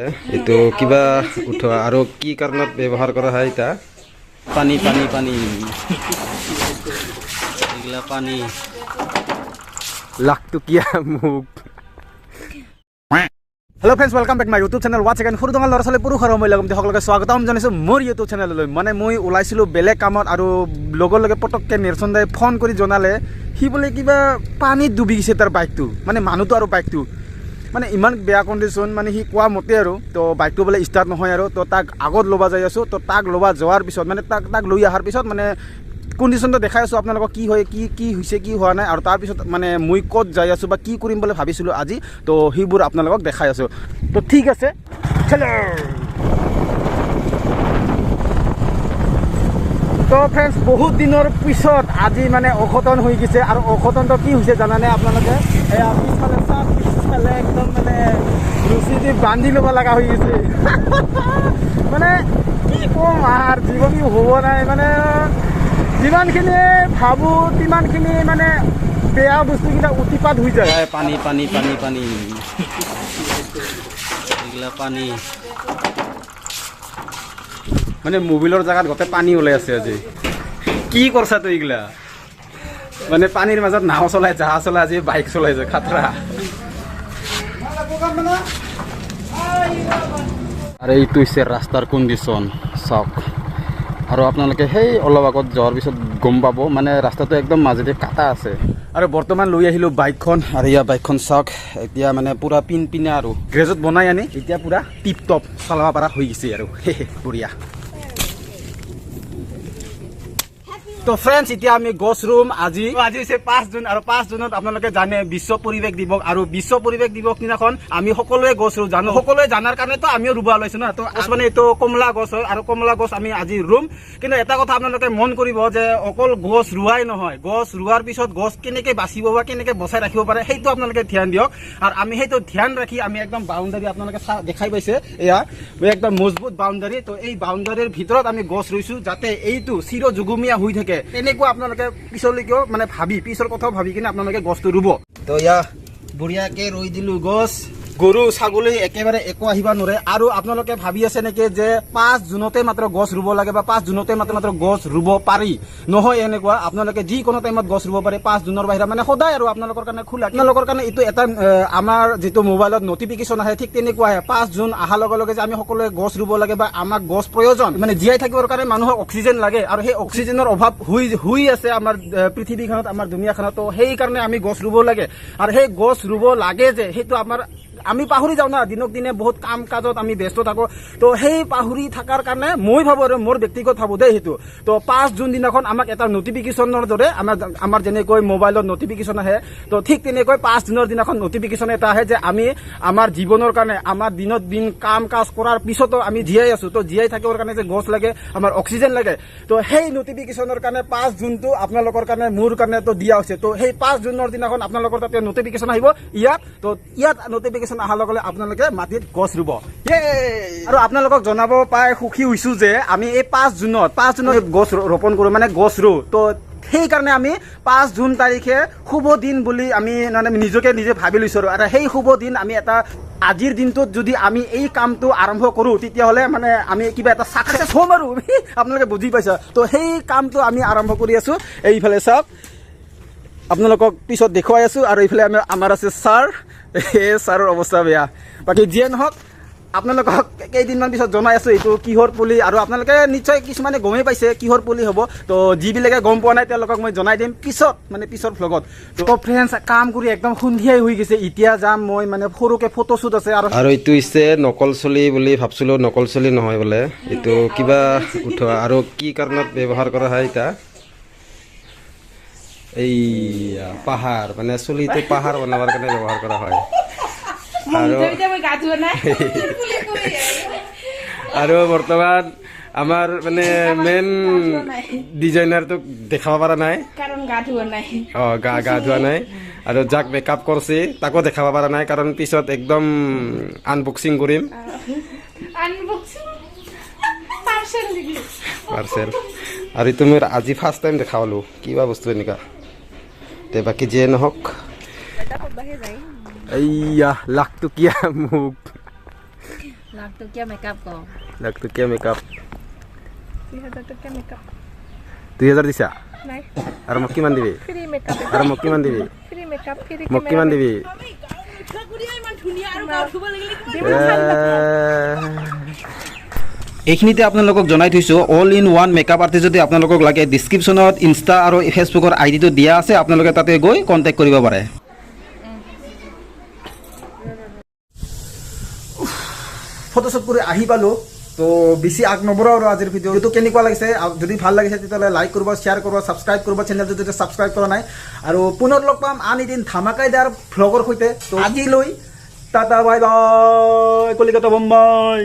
এইটো কিবা উঠোৱা আৰু কি কাৰণত ব্যৱহাৰ কৰা হয় এতিয়া পানী পানী পানী। এগুলা পানী। লাখটকীয়া মুখ। Hello' friends welcome back my YouTube channel ৱাটছ again সৰু ডাঙৰ ল'ৰা ছোৱালী পুৰুষ আৰু মহিলা কমিটি সকলোকে স্বাগতম জনাইছোঁ মোৰ ইউটিউব চেনেললৈ মানে মই ওলাইছিলোঁ বেলেগ কামত আৰু লগে লগে পটককৈ নিৰ্চন দাই ফোন কৰি জনালে সি বোলে কিবা পানীত ডুবি গৈছে তাৰ বাইকটো মানে মানুহটো আৰু বাইকটো মানে ইমান বেয়া কণ্ডিশ্যন মানে সি কোৱা মতে আৰু, তো বাইকটো বোলে ষ্টাৰ্ট নহয় আৰু, তো তাক আগত ল'বা যাই আছোঁ, তো তাক ল'বা যোৱাৰ পিছত মানে তাক তাক লৈ অহাৰ পিছত মানে কণ্ডিশ্যনটো দেখাই আছোঁ আপোনালোকক কি হয়, কি কি হৈছে, কি হোৱা নাই, আৰু তাৰপিছত মানে মই ক'ত যাই আছোঁ বা কি কৰিম বুলি ভাবিছিলোঁ আজি, তো সেইবোৰ আপোনালোকক দেখাই আছোঁ। তো ঠিক আছে তো ফ্ৰেণ্ডছ বহুত দিনৰ পিছত আজি মানে অঘটন হৈ গৈছে, আৰু অঘটনটো কি হৈছে জানানে আপোনালোকে? এয়া পিছফালে চাওক। পিছফালে একদম মানে ৰছী দি বান্ধি ল'ব লগা হৈ গৈছে। মানে কি ক'ম আৰু জীৱনী হ'ব নাই মানে যিমানখিনি ভাবোঁ তিমানখিনি মানে বেয়া বস্তুকেইটা অতিপাত হৈ যায়। পানী পানী পানী পানী। এগুলা পানী। মানে মোবিলৰ জেগাত গোটেই পানী ওলাই আছে আজি। কি কৰছা তই এইগিলা? মানে পানীৰ মাজত নাও চলাই জাহাজ চলাই আজি বাইক চলাইছে খাতৰা আৰু এইটো হৈছে ৰাস্তাৰ কণ্ডিশ্যন চাওক। আৰু আপোনালোকে সেই অলপ আগত যোৱাৰ পিছত গম পাব মানে ৰাস্তাটো একদম মাজেদি কাটা আছে। আৰু বৰ্তমান লৈ আহিলোঁ বাইকখন। আৰু ইয়াৰ বাইকখন চাওক, এতিয়া মানে পূৰা পিন পিনে আৰু। গ্ৰেজত বনাই আনি, এতিয়া পূৰা টিপ টপ চলাব পৰা হৈ গৈছে আৰু। বঢ়িয়া। তো ফ্ৰেণ্ডছ এতিয়া আমি গছ ৰুম আজি আজি হৈছে পাঁচ জুন আৰু পাঁচ জুনত আপোনালোকে জানে বিশ্ব পৰিৱেশ দিৱস আৰু বিশ্ব পৰিৱেশ দিৱস দিনাখন আমি সকলোৱে গছ ৰুওঁ জানো। সকলোৱে জানাৰ কাৰণেতো আমিও ৰুব ওলাইছো না? তো গছ মানে এইটো কমলা গছ হয় আৰু কমলা গছ আমি আজি ৰুম। কিন্তু এটা কথা আপোনালোকে মন কৰিব যে অকল গছ ৰুৱাই নহয় গছ ৰোৱাৰ পিছত গছ কেনেকে বাচিব বা কেনেকে বচাই ৰাখিব পাৰে, সেইটো আপোনালোকে ধ্যান দিয়ক। আৰু আমি সেইটো ধ্যান ৰাখি আমি একদম বাউণ্ডাৰী আপোনালোকে দেখাই পাইছে। এয়া একদম মজবুত বাউণ্ডাৰী তো এই বাউণ্ডাৰীৰ ভিতৰত আমি গছ ৰুইছো যাতে এইটো চিৰ যুগুমীয়া হৈ থাকে। তেনেকুৱা আপোনালোকে পিছলৈকেও মানে ভাবি, পিছৰ কথাও ভাবি কিনে আপোনালোকে গছটো ৰুব। তো ইয়া, বঢ়িয়াকে ৰুই দিলোঁ গছ। গৰু, ছাগলী একেবাৰে একো আহিব নোৱাৰে। আৰু আপোনালোকে ভাবি আছে নেকি যে পাঁচ জুনতে মাত্ৰ গছ ৰুব লাগে বা পাঁচ জুনতে মাত্ৰ মাত্ৰ গছ ৰুব পাৰি? নহয়, এনেকুৱা। আপোনালোকে যিকোনো টাইমত গছ ৰুব পাৰে, পাঁচ জুনৰ বাহিৰে। মানে সদায় আৰু আপোনালোকৰ কাৰণে খোলা। আপোনালোকৰ কাৰণে এইটো এটা আমাৰ যিটো মোবাইলত নটিফিকেশ্যন আহে, ঠিক তেনেকুৱা পাঁচ জুন অহাৰ লগে লগে যে আমি সকলোৱে গছ ৰুব লাগে বা আমাক গছ প্ৰয়োজন। মানে জীয়াই থাকিবৰ কাৰণে মানুহক অক্সিজেন লাগে। আৰু সেই অক্সিজেনৰ অভাৱ হৈ হৈ আছে আমাৰ পৃথিৱীখনত, আমাৰ দুনীয়াখনত। তো সেইকাৰণে আমি গছ ৰুব লাগে। আৰু সেই গছ ৰুব লাগে যে, সেইটো আমাৰ আমি পাহৰি যাওঁ না, দিনক দিনে বহুত কাম কাজত আমি ব্যস্ত থাকোঁ। তো সেই পাহৰি থকাৰ কাৰণে মই ভাবোঁ আৰু মোৰ ব্যক্তিগত ভাবোঁ দেই সেইটো। তো পাঁচ জুন দিনাখন আমাক এটা নটিফিকেশ্যনৰ দৰে আমাৰ আমাৰ যেনেকৈ মোবাইলত নটিফিকেশ্যন আহে, তো ঠিক তেনেকৈ পাঁচ জুনৰ দিনাখন নটিফিকেশ্যন এটা আহে যে আমি আমাৰ জীৱনৰ কাৰণে, আমাৰ দিনত দিন কাম কাজ কৰাৰ পিছতো আমি জীয়াই আছোঁ। তো জীয়াই থাকিবৰ কাৰণে যে গছ লাগে, আমাৰ অক্সিজেন লাগে। তো সেই নটিফিকেশ্যনৰ কাৰণে পাঁচ জুনটো আপোনালোকৰ কাৰণে মোৰ কাৰণে তো দিয়া হৈছে। তো সেই পাঁচ জুনৰ দিনাখন আপোনালোকৰ তাতে নটিফিকেশ্যন আহিব ইয়াত। তো ইয়াত নটিফিকেশ্যন অহাৰ লগে আপোনালোকে মাটিত গছ ৰুব। আৰু আপোনালোকক জনাব পাই সুখী হৈছোঁ যে আমি এই পাঁচ জুনত পাঁচ জুনত গছ ৰোপণ কৰোঁ মানে গছ ৰুওঁ। তো সেইকাৰণে আমি পাঁচ জুন তাৰিখে শুভ দিন বুলি আমি মানে নিজকে নিজে ভাবি লৈছোঁ আৰু সেই শুভ দিন আমি এটা আজিৰ দিনটোত যদি আমি এই কামটো আৰম্ভ কৰোঁ, তেতিয়াহ'লে মানে আমি কিবা এটা ছাকচেছ হ'ম আৰু। আপোনালোকে বুজি পাইছে। তো সেই কামটো আমি আৰম্ভ কৰি আছোঁ। এইফালে চাওক। আপোনালোকক পিছত দেখুৱাই আছোঁ আৰু এইফালে আমি আমাৰ আছে ছাৰ। এই ছাৰৰ অৱস্থা বেয়া। বাকী যিয়ে নহওক আপোনালোকক কেইদিনমান পিছত জনাই আছোঁ এইটো কিহৰ পুলি আৰু আপোনালোকে নিশ্চয় কিছুমানে গমেই পাইছে কিহৰ পুলি হ'ব। তো যিবিলাকে গম পোৱা নাই, তেওঁলোকক মই জনাই দিম পিছত মানে পিছৰ ভ্লগত তো ফ্ৰেণ্ডছ কাম কৰি একদম সন্ধিয়াই হৈ গৈছে। এতিয়া যাম মই মানে সৰুকৈ ফটোশ্বুট আছে আৰু আৰু এইটো হৈছে নকল চলি বুলি ভাবছিলোঁ, নকল চলি নহয় বোলে। এইটো কিবা উঠোৱা। আৰু কি কাৰণত ব্যৱহাৰ কৰা হয় এতিয়া এই পাহাৰ মানে চলিটো পাহাৰ বনাবৰ কাৰণে ব্যৱহাৰ কৰা হয়। আৰু বৰ্তমান আমাৰ মানে মেইন ডিজাইনাৰটোক দেখাব পৰা নাই। অঁ গা গা ধোৱা নাই। আৰু যাক মেকআপ কৰিছে তাকো দেখাব পৰা নাই কাৰণ পিছত একদম আনবক্সিং কৰিম। পাৰ্চেল আৰু এইটো মোৰ আজি ফাৰ্ষ্ট টাইম দেখা পালোঁ কিবা বস্তু এনেকুৱা। তে বাকী যিয়ে নহওক এইয়া লাখটকীয়া মুখ। লাখটকীয়া মেকআপ দুই হাজাৰ দিছা? আৰু মোক কিমান দিবি? আৰু মোক কিমান দিবি? মোক কিমান দিবি? এইখিনিতে আপোনালোকক জনাই থৈছোঁ all in one makeup artist যদি আপোনালোকক লাগে ডিছক্ৰিপশ্যনত ইনষ্টা আৰু ফেচবুকৰ আই ডিটো দিয়া আছে, আপোনালোকে তাতে গৈ কণ্টেক্ট কৰিব পাৰে। ফটোশ্বুট কৰি আহি পালোঁ, তো বেছি আগ নবঢ়াও আৰু আজিৰ ভিডিঅ'টো কেনেকুৱা লাগিছে যদি ভালো লাগিছে তেতিয়াহ'লে লাইক কৰিব শ্বেয়াৰ কৰিব ছাবস্ক্ৰাইব কৰিব চেনেলটো যদি ছাবস্ক্ৰাইব কৰা নাই। আৰু পুনৰ লগ পাম আন এদিন ধামাকাইদাৰ ভ্লগৰ সৈতে। তো আজিলৈ, tata bye bye Kolkata, Bombay.